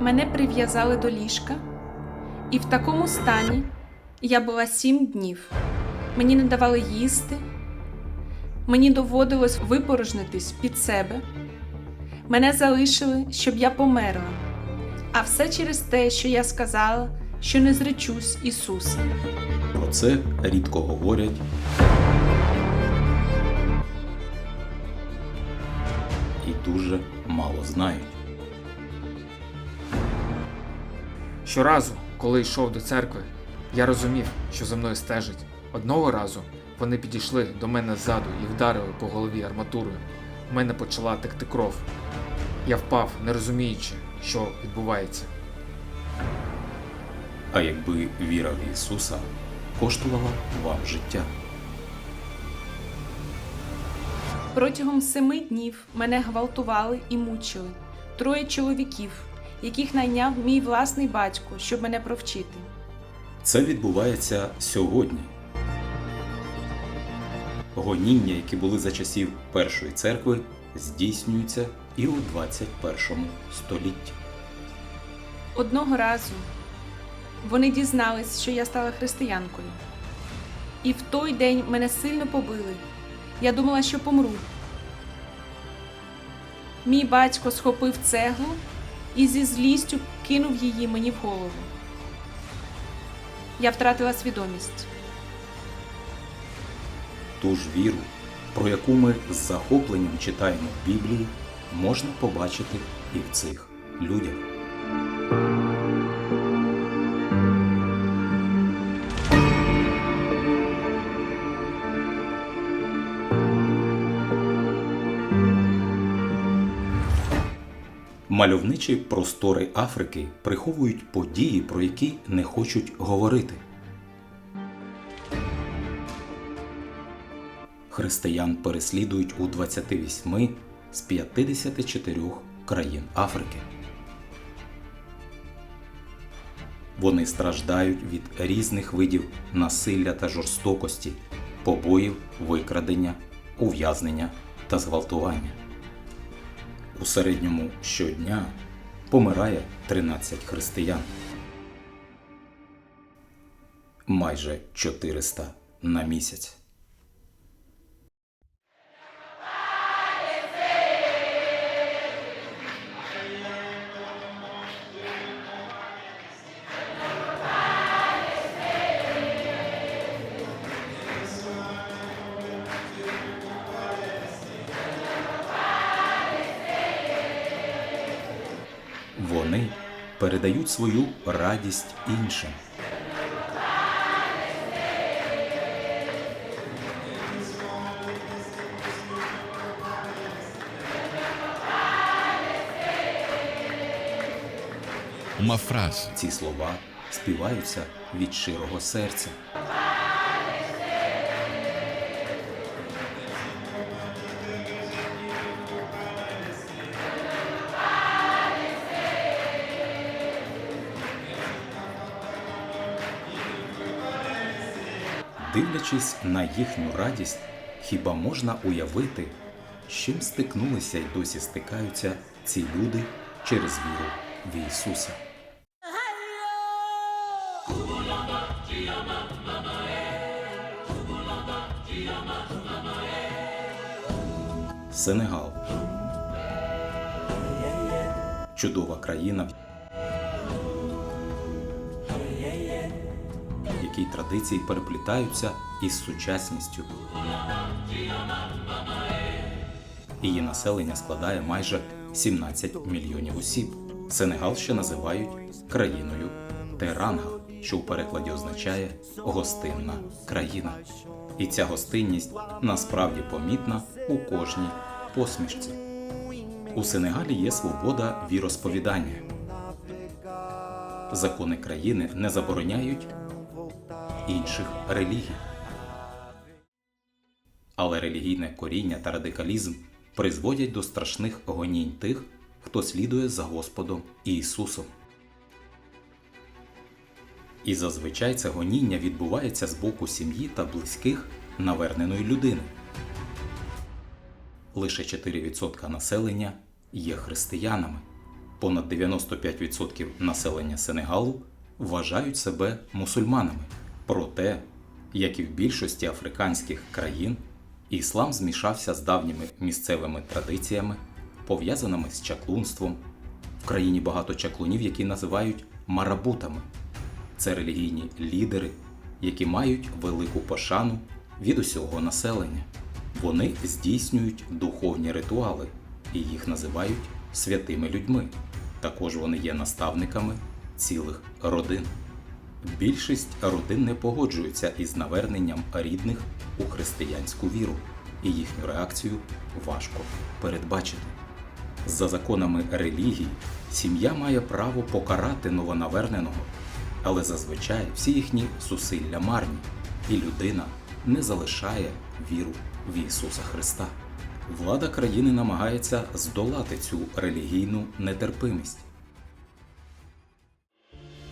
Мене прив'язали до ліжка, і в такому стані я була сім днів. Мені не давали їсти, мені доводилось випорожнитись під себе. Мене залишили, щоб я померла. А все через те, що я сказала, що не зречусь Ісуса. Про це рідко говорять. І дуже мало знають. Щоразу, коли йшов до церкви, я розумів, що за мною стежить. Одного разу вони підійшли до мене ззаду і вдарили по голові арматурою. У мене почала текти кров. Я впав, не розуміючи, що відбувається. А якби віра в Ісуса коштувала вам життя. Протягом семи днів мене гвалтували і мучили троє чоловіків, яких найняв мій власний батько, щоб мене провчити. Це відбувається сьогодні. Гоніння, які були за часів Першої церкви, здійснюються і у 21 столітті. Одного разу вони дізнались, що я стала християнкою. І в той день мене сильно побили. Я думала, що помру. Мій батько схопив цеглу і зі злістю кинув її мені в голову. Я втратила свідомість. Ту ж віру, про яку ми з захопленням читаємо в Біблії, можна побачити і в цих людях. Мальовничі простори Африки приховують події, про які не хочуть говорити. Християн переслідують у 28 з 54 країн Африки. Вони страждають від різних видів насилля та жорстокості, побоїв, викрадення, ув'язнення та зґвалтування. У середньому щодня помирає 13 християн. Майже 400 на місяць. Передають свою радість іншим. Мафраз. Ці слова співаються від щирого серця. Дивлячись на їхню радість, хіба можна уявити, з чим стикнулися й досі стикаються ці люди через віру в Ісуса. Сенегал. Чудова країна, в традиції переплітаються із сучасністю. Її населення складає майже 17 мільйонів осіб. Сенегал ще називають країною Теранга, що у перекладі означає гостинна країна. І ця гостинність насправді помітна у кожній посмішці. У Сенегалі є свобода віросповідання. Закони країни не забороняють інших релігій. Але релігійне коріння та радикалізм призводять до страшних гонінь тих, хто слідує за Господом Ісусом. І зазвичай це гоніння відбувається з боку сім'ї та близьких наверненої людини. Лише 4% населення є християнами. понад 95% населення Сенегалу вважають себе мусульманами. Проте, як і в більшості африканських країн, іслам змішався з давніми місцевими традиціями, пов'язаними з чаклунством. В країні багато чаклунів, які називають марабутами. Це релігійні лідери, які мають велику пошану від усього населення. Вони здійснюють духовні ритуали і їх називають святими людьми. Також вони є наставниками цілих родин. Більшість родин не погоджуються із наверненням рідних у християнську віру, і їхню реакцію важко передбачити. За законами релігії, сім'я має право покарати новонаверненого, але зазвичай всі їхні зусилля марні, і людина не залишає віру в Ісуса Христа. Влада країни намагається здолати цю релігійну нетерпимість.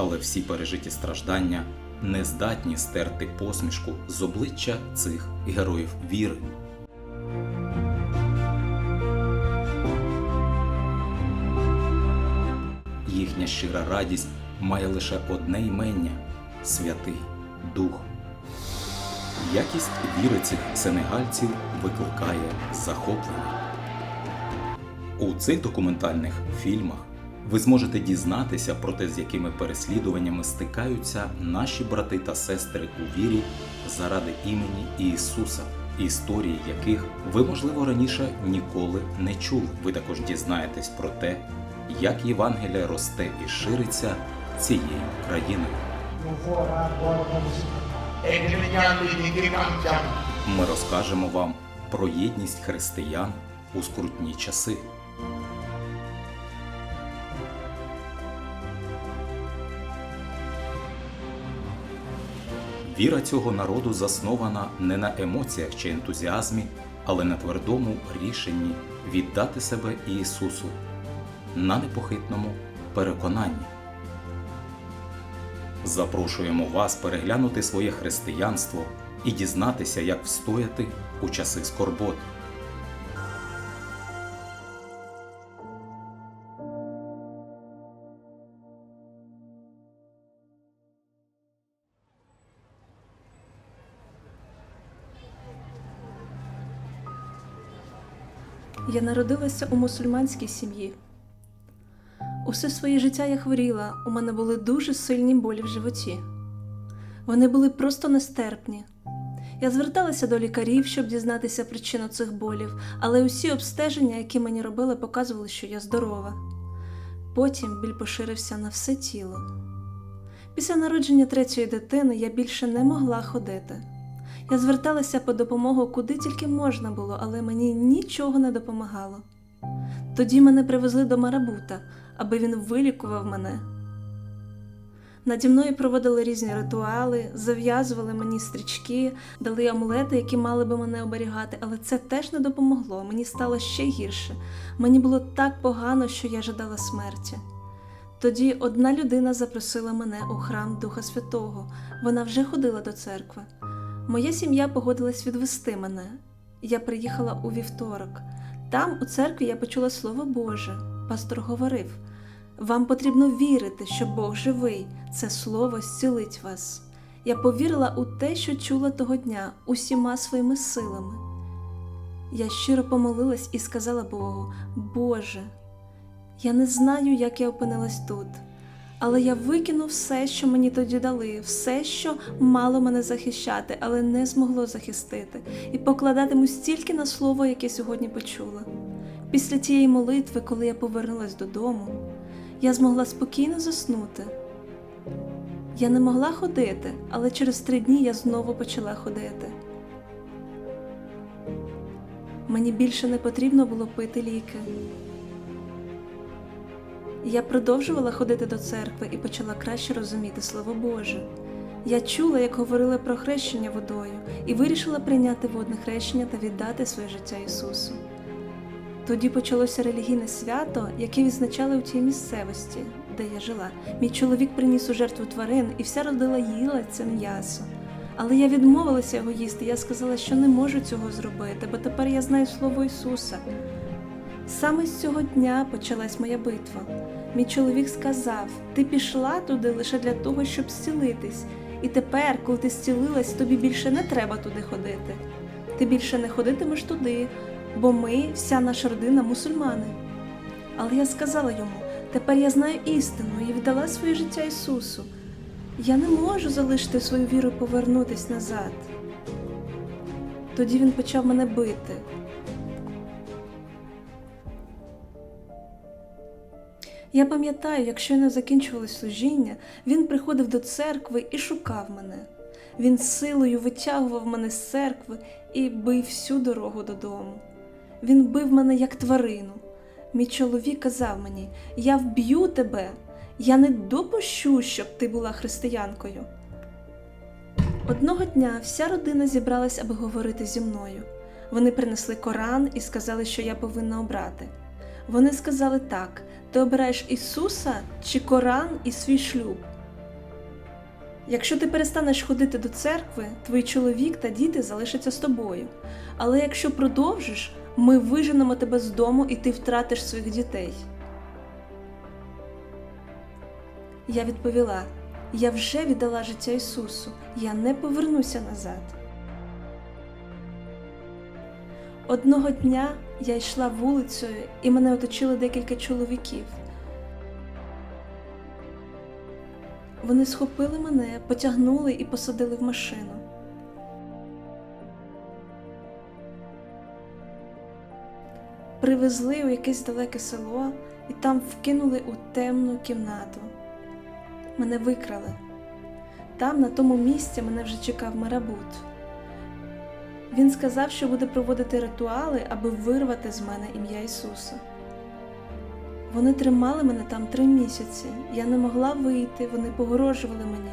Але всі пережиті страждання не здатні стерти посмішку з обличчя цих героїв віри. Їхня щира радість має лише одне імення Святий Дух. Якість віри цих сенегальців викликає захоплення. У цих документальних фільмах ви зможете дізнатися про те, з якими переслідуваннями стикаються наші брати та сестри у вірі заради імені Ісуса, історії яких ви, можливо, раніше ніколи не чули. Ви також дізнаєтесь про те, як Євангелія росте і шириться цією країною. Ми розкажемо вам про єдність християн у скрутні часи. Віра цього народу заснована не на емоціях чи ентузіазмі, але на твердому рішенні віддати себе Ісусу, на непохитному переконанні. Запрошуємо вас переглянути своє християнство і дізнатися, як встояти у часи скорбот. Я народилася у мусульманській сім'ї. Усе своє життя я хворіла, у мене були дуже сильні болі в животі. Вони були просто нестерпні. Я зверталася до лікарів, щоб дізнатися причину цих болів, але усі обстеження, які мені робили, показували, що я здорова. Потім біль поширився на все тіло. Після народження третьої дитини я більше не могла ходити. Я зверталася по допомогу куди тільки можна було, але мені нічого не допомагало. Тоді мене привезли до Марабута, аби він вилікував мене. Наді мною проводили різні ритуали, зав'язували мені стрічки, дали амулети, які мали би мене оберігати, але це теж не допомогло. Мені стало ще гірше. Мені було так погано, що я жадала смерті. Тоді одна людина запросила мене у храм Духа Святого. Вона вже ходила до церкви. Моя сім'я погодилась відвести мене. Я приїхала у вівторок. Там, у церкві, я почула Слово Боже. Пастор говорив: вам потрібно вірити, що Бог живий, це слово зцілить вас. Я повірила у те, що чула того дня, усіма своїми силами. Я щиро помолилась і сказала Богу: Боже, я не знаю, як я опинилась тут, але я викину все, що мені тоді дали, все, що мало мене захищати, але не змогло захистити, і покладатиму стільки на слово, яке сьогодні почула. Після тієї молитви, коли я повернулась додому, я змогла спокійно заснути. Я не могла ходити, але через три дні я знову почала ходити. Мені більше не потрібно було пити ліки. Я продовжувала ходити до церкви і почала краще розуміти Слово Боже. Я чула, як говорили про хрещення водою, і вирішила прийняти водне хрещення та віддати своє життя Ісусу. Тоді почалося релігійне свято, яке відзначали у тій місцевості, де я жила. Мій чоловік приніс у жертву тварин, і вся родила їла це м'ясо. Але я відмовилася його їсти. Я сказала, що не можу цього зробити, бо тепер я знаю слово Ісуса. Саме з цього дня почалась моя битва. Мій чоловік сказав: ти пішла туди лише для того, щоб зцілитись, і тепер, коли ти зцілилась, тобі більше не треба туди ходити. Ти більше не ходитимеш туди, бо ми, вся наша родина, мусульмани. Але я сказала йому: тепер я знаю істину і віддала своє життя Ісусу. Я не можу залишити свою віру повернутись назад. Тоді він почав мене бити. Я пам'ятаю, як щойно закінчувалось служіння, він приходив до церкви і шукав мене. Він силою витягував мене з церкви і бив всю дорогу додому. Він бив мене як тварину. Мій чоловік казав мені: Я вб'ю тебе, я не допущу, щоб ти була християнкою. Одного дня вся родина зібралась, аби говорити зі мною. Вони принесли Коран і сказали, що я повинна обрати. Вони сказали так: ти обираєш Ісуса чи Коран і свій шлюб. Якщо ти перестанеш ходити до церкви, твій чоловік та діти залишаться з тобою. Але якщо продовжиш, ми виженемо тебе з дому і ти втратиш своїх дітей. Я відповіла: я вже віддала життя Ісусу, я не повернуся назад. Одного дня я йшла вулицею, і мене оточило декілька чоловіків. Вони схопили мене, потягнули і посадили в машину. Привезли у якесь далеке село і там вкинули у темну кімнату. Мене викрали. Там, на тому місці, мене вже чекав марабут. Він сказав, що буде проводити ритуали, аби вирвати з мене ім'я Ісуса. Вони тримали мене там три місяці. Я не могла вийти, вони погрожували мені,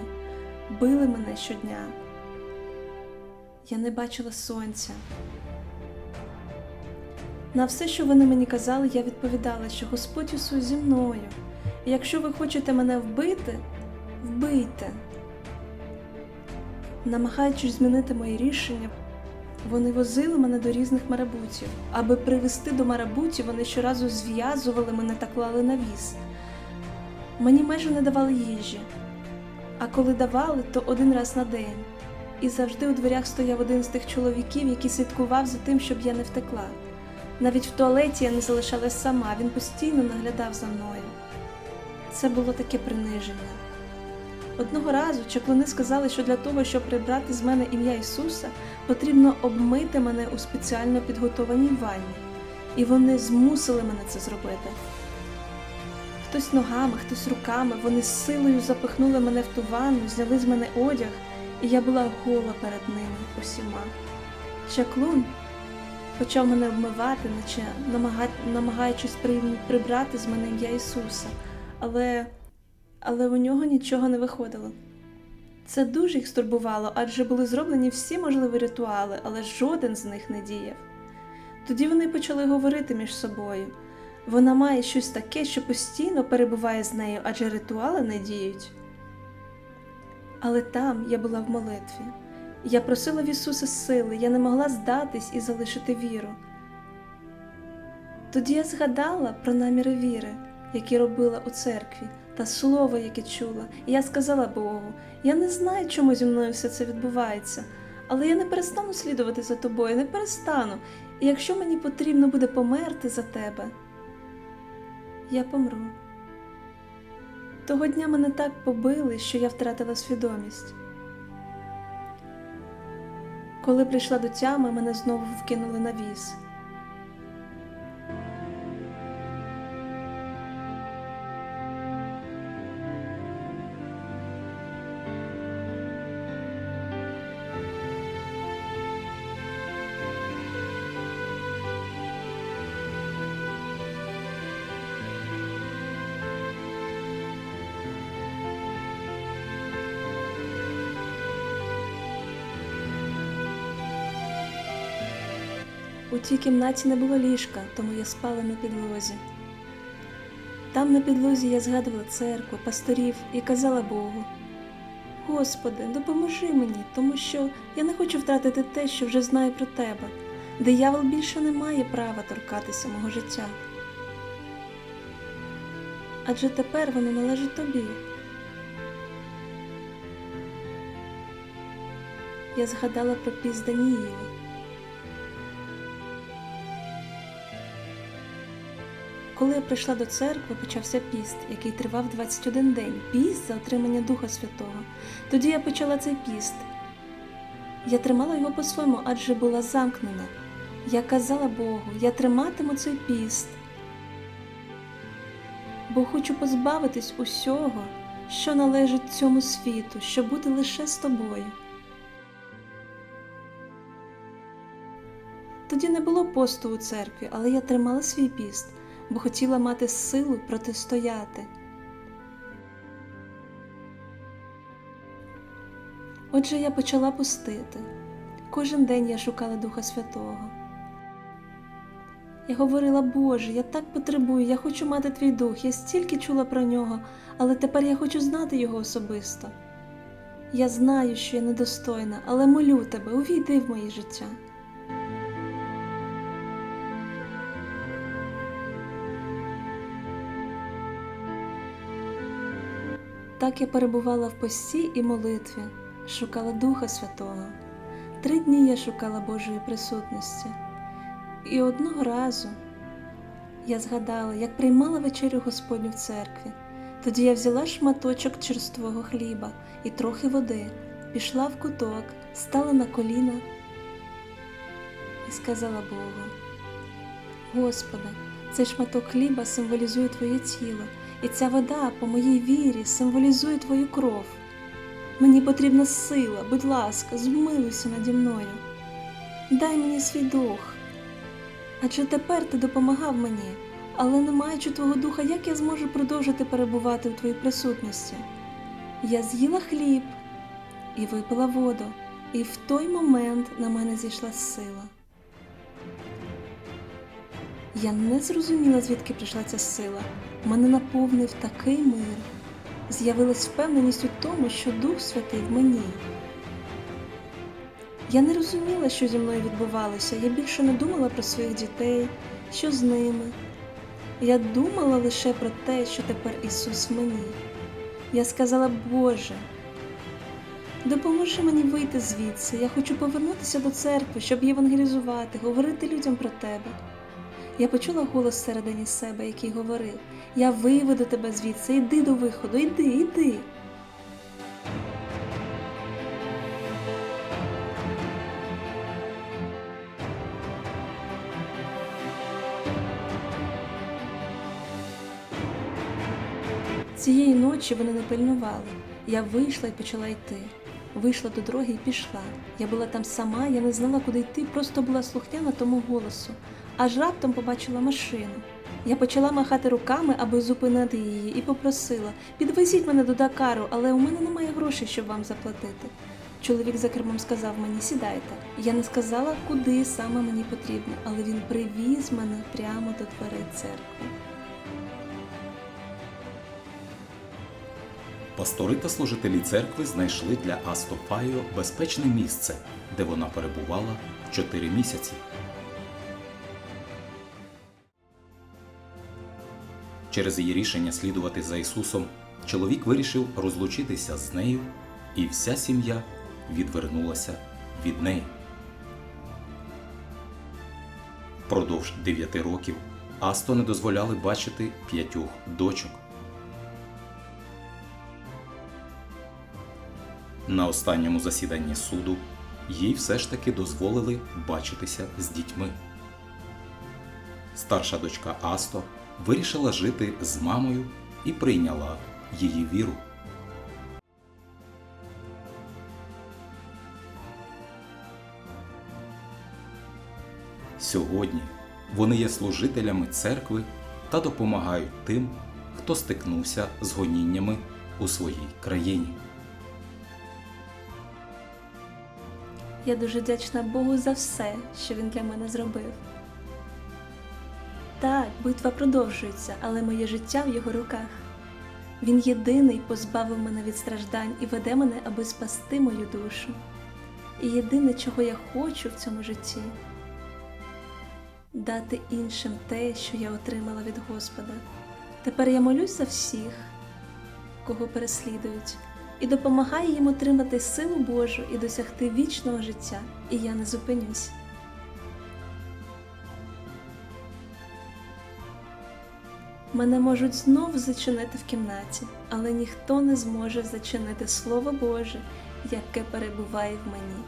били мене щодня. Я не бачила сонця. На все, що вони мені казали, я відповідала, що Господь Ісус зі мною. І якщо ви хочете мене вбити, вбийте. Намагаючись змінити мої рішення, вони возили мене до різних марабутів. Аби привести до марабутів, вони щоразу зв'язували мене та клали на віз. Мені майже не давали їжі, а коли давали, то один раз на день. І завжди у дверях стояв один з тих чоловіків, який слідкував за тим, щоб я не втекла. Навіть в туалеті я не залишалась сама, він постійно наглядав за мною. Це було таке приниження. Одного разу чаклуни сказали, що для того, щоб прибрати з мене ім'я Ісуса, потрібно обмити мене у спеціально підготованій ванні, і вони змусили мене це зробити. Хтось ногами, хтось руками, вони з силою запихнули мене в ту ванну, зняли з мене одяг, і я була гола перед ними усіма. Чаклун почав мене обмивати, наче намагаючись прибрати з мене ім'я Ісуса, але але у нього нічого не виходило. Це дуже їх стурбувало, адже були зроблені всі можливі ритуали, але жоден з них не діяв. Тоді вони почали говорити між собою. Вона має щось таке, що постійно перебуває з нею, адже ритуали не діють. Але там я була в молитві. Я просила в Ісуса сили, я не могла здатись і залишити віру. Тоді я згадала про наміри віри, які робила у церкві, та слово, яке чула, і я сказала Богу: я не знаю, чому зі мною все це відбувається, але я не перестану слідувати за тобою, не перестану. І якщо мені потрібно буде померти за тебе, я помру. Того дня мене так побили, що я втратила свідомість. Коли прийшла до тями, мене знову вкинули на віз. У тій кімнаті не було ліжка, тому я спала на підлозі. Там на підлозі я згадувала церкву, пасторів і казала Богу: Господи, допоможи мені, тому що я не хочу втратити те, що вже знаю про тебе. Диявол більше не має права торкатися мого життя. Адже тепер воно належить тобі. Я згадала про піст Даніїла. Коли я прийшла до церкви, почався піст, який тривав 21 день. Піст за отримання Духа Святого. Тоді я почала цей піст. Я тримала його по-своєму, адже була замкнена. Я казала Богу, я триматиму цей піст, бо хочу позбавитись усього, що належить цьому світу, щоб бути лише з тобою. Тоді не було посту у церкві, але я тримала свій піст, бо хотіла мати силу протистояти. Отже, я почала пустити. Кожен день я шукала Духа Святого. Я говорила, Боже, я так потребую, я хочу мати твій дух, я стільки чула про нього, але тепер я хочу знати його особисто. Я знаю, що я недостойна, але молю тебе, увійди в моє життя. Так я перебувала в пості і молитві, шукала Духа Святого. Три дні я шукала Божої присутності. І одного разу я згадала, як приймала вечерю Господню в церкві. Тоді я взяла шматочок черствого хліба і трохи води, пішла в куток, стала на коліна і сказала Богу: Господи, цей шматок хліба символізує Твоє тіло, і ця вода по моїй вірі символізує Твою кров. Мені потрібна сила, будь ласка, змилуйся наді мною. Дай мені свій дух. Адже тепер ти допомагав мені, але не маючи твого духа, як я зможу продовжити перебувати у твоїй присутності? Я з'їла хліб і випила воду, і в той момент на мене зійшла сила. Я не зрозуміла, звідки прийшла ця сила. Мене наповнив такий мир. З'явилась впевненість у тому, що Дух Святий в мені. Я не розуміла, що зі мною відбувалося. Я більше не думала про своїх дітей, що з ними. Я думала лише про те, що тепер Ісус в мені. Я сказала, Боже, допоможи мені вийти звідси. Я хочу повернутися до церкви, щоб євангелізувати, говорити людям про тебе. Я почула голос всередині себе, який говорив: Я виведу тебе звідси, йди до виходу, йди, йди. Цієї ночі вони не пильнували. Я вийшла і почала йти. Вийшла до дороги і пішла. Я була там сама, я не знала, куди йти, просто була слухняна тому голосу. Аж раптом побачила машину. Я почала махати руками, аби зупинити її, і попросила: підвезіть мене до Дакару, але у мене немає грошей, щоб вам заплатити. Чоловік за кермом сказав мені, сідайте. Я не сказала, куди саме мені потрібно, але він привіз мене прямо до дверей церкви. Пастори та служителі церкви знайшли для Астофайо безпечне місце, де вона перебувала 4 місяці. Через її рішення слідувати за Ісусом, чоловік вирішив розлучитися з нею, і вся сім'я відвернулася від неї. Продовж 9 років Асто не дозволяли бачити п'ятьох дочок. На останньому засіданні суду їй все ж таки дозволили бачитися з дітьми. Старша дочка Асто вирішила жити з мамою і прийняла її віру. Сьогодні вони є служителями церкви та допомагають тим, хто стикнувся з гоніннями у своїй країні. Я дуже вдячна Богу за все, що він для мене зробив. Так, битва продовжується, але моє життя в його руках. Він єдиний позбавив мене від страждань і веде мене, аби спасти мою душу. І єдине, чого я хочу в цьому житті, дати іншим те, що я отримала від Господа. Тепер я молюсь за всіх, кого переслідують, і допомагаю їм отримати силу Божу і досягти вічного життя, і я не зупинюсь. Мене можуть знов зачинити в кімнаті, але ніхто не зможе зачинити Слово Боже, яке перебуває в мені.